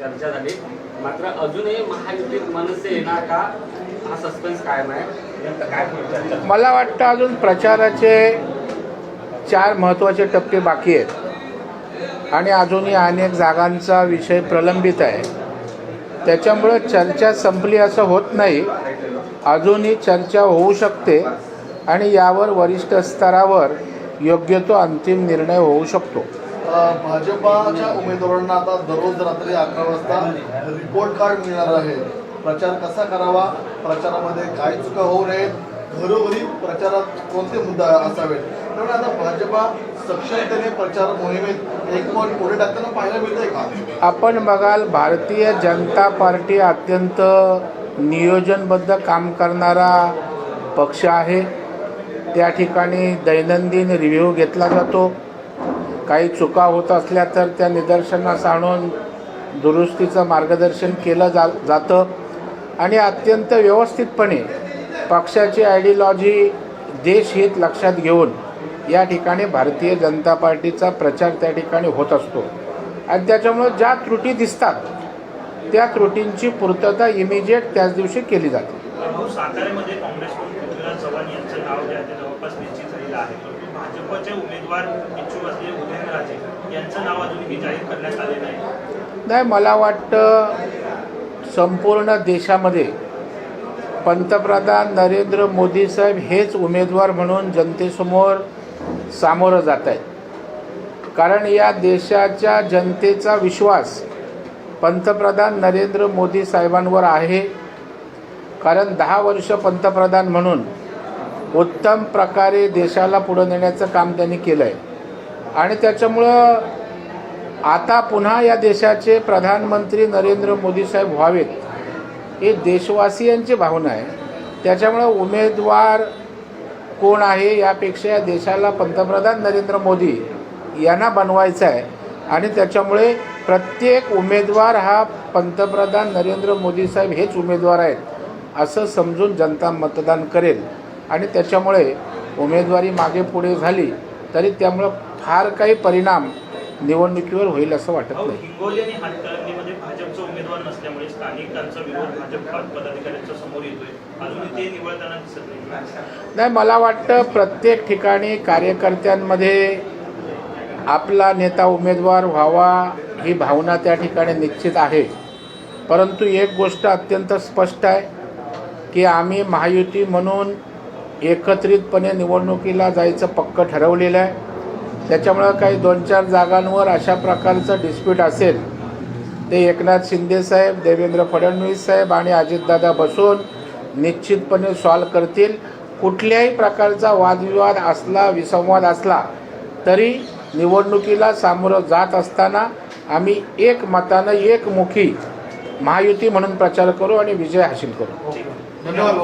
चर्चा झाली. मात्र अजूनही महायुतीत मनसे येणार का? हा सस्पेन्स कायम आहे. काय पुढे मला वाटतं अजून प्रचाराचे चार महत्त्वाचे टप्पे बाकी आहेत. आणि अजूनही अनेक जागांचा विषय प्रलंबित आहे. त्याच्यामुळं चर्चा संपली असं होत नाही. अजूनही चर्चा होऊ शकते आणि यावर वरिष्ठ स्तरावर योग्य तो अंतिम निर्णय होऊ शकतो. भाजपाच्या उमेदवारांना आता दररोज रात्री अकरा वाजता रिपोर्ट कार्ड मिळणार आहे. प्रचार कसा करावा? प्रचारामध्ये काय चुका होऊ नये घरोघरी प्रचारात कोणते मुद्दा असावेत? त्यामुळे आता भाजपा सक्षमतेने प्रचार मोहिमेत एक मत पुढे टाकताना पाहायला मिळतंय का? आपण बघाल भारतीय जनता पार्टी अत्यंत नियोजनबद्ध काम करणारा पक्ष आहे. त्या ठिकाणी दैनंदिन रिव्ह्यू घेतला जातो. काही चुका होत असल्या तर त्या निदर्शनास आणून दुरुस्तीचं मार्गदर्शन केलं जा जातं. आणि अत्यंत व्यवस्थितपणे पक्षाची आयडियलॉजी देशहित लक्षात घेऊन या ठिकाणी भारतीय जनता पार्टीचा प्रचार त्या ठिकाणी होत असतो. आणि त्याच्यामुळं ज्या त्रुटी दिसतात त्या त्रुटींची पूर्तता इमिजिएट त्याच दिवशी केली जाते. चव्हाण यांचं नाव जे आहे ते जवळपास निश्चित झालेलं आहे. परंतु भाजपचे उमेदवार इच्छुक असलेले उदयनराजे यांचं नाव अजूनही जाहीर करण्यात आले नाही. नाही मला वाटतं संपूर्ण देशामध्ये पंतप्रधान नरेंद्र मोदी साहेब हेच उमेदवार म्हणून जनतेसमोर सामोरं जात आहेत. कारण या देशाच्या जनतेचा विश्वास पंतप्रधान नरेंद्र मोदी साहेबांवर आहे. कारण दहा वर्ष पंतप्रधान म्हणून उत्तम प्रकारे देशाला पुढं नेण्याचं काम त्यांनी केलं आहे आणि त्याच्यामुळं आता पुन्हा या देशाचे प्रधानमंत्री नरेंद्र मोदी साहेब व्हावेत हे देशवासियांची भावना आहे. त्याच्यामुळं उमेदवार कोण आहे यापेक्षा या देशाला पंतप्रधान नरेंद्र मोदी यांना बनवायचं आहे. आणि त्याच्यामुळे प्रत्येक उमेदवार हा पंतप्रधान नरेंद्र मोदी साहेब हेच उमेदवार आहेत असं समजून जनता मतदान करेल. आणि त्याच्यामुळे उमेदवारी मागे पुढे झाली तरी त्यामुळं फार काही परिणाम निवडणुकीवर होईल असं वाटत नाही मला वाटतं प्रत्येक ठिकाणी कार्यकर्त्यांमध्ये आपला नेता उमेदवार व्हावा ही भावना त्या ठिकाणी निश्चित आहे. परंतु एक गोष्ट अत्यंत स्पष्ट आहे की आम्ही महायुती म्हणून एकत्रितपणे निवडणुकीला जायचं पक्कं ठरवलेलं आहे. त्याच्यामुळं काही दोन चार जागांवर अशा प्रकारचं डिस्प्यूट असेल. ते एकनाथ शिंदेसाहेब देवेंद्र फडणवीस साहेब आणि अजितदादा बसून निश्चितपणे सॉल्व करतील. कुठल्याही प्रकारचा वादविवाद असला विसंवाद असला तरी निवडणुकीला सामोरं जात असताना आम्ही एक मतानं एकमुखी महायुती म्हणून प्रचार करू आणि विजय हासिल करू. धन्यवाद